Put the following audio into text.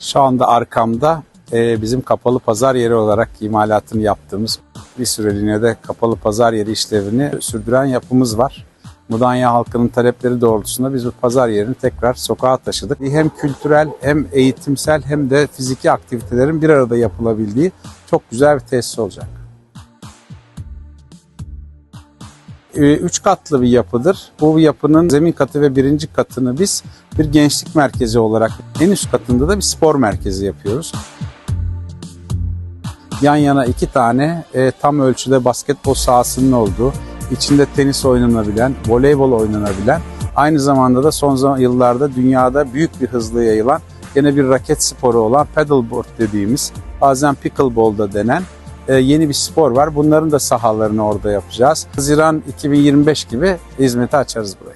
Şu anda arkamda e, bizim kapalı pazar yeri olarak imalatını yaptığımız bir süreliğine de kapalı pazar yeri işlevini sürdüren yapımız var. Mudanya halkının talepleri doğrultusunda biz bu pazar yerini tekrar sokağa taşıdık. Hem kültürel hem eğitimsel hem de fiziki aktivitelerin bir arada yapılabildiği çok güzel bir tesis olacak. Üç katlı bir yapıdır. Bu yapının zemin katı ve birinci katını biz bir gençlik merkezi olarak en üst katında da bir spor merkezi yapıyoruz. Yan yana iki tane e, tam ölçüde basketbol sahasının olduğu, içinde tenis oynanabilen, voleybol oynanabilen, aynı zamanda da son yıllarda dünyada büyük bir hızla yayılan, yine bir raket sporu olan paddleboard dediğimiz, bazen pickleball da denen yeni bir spor var. Bunların da sahalarını orada yapacağız. Haziran 2025 gibi hizmete açarız burayı.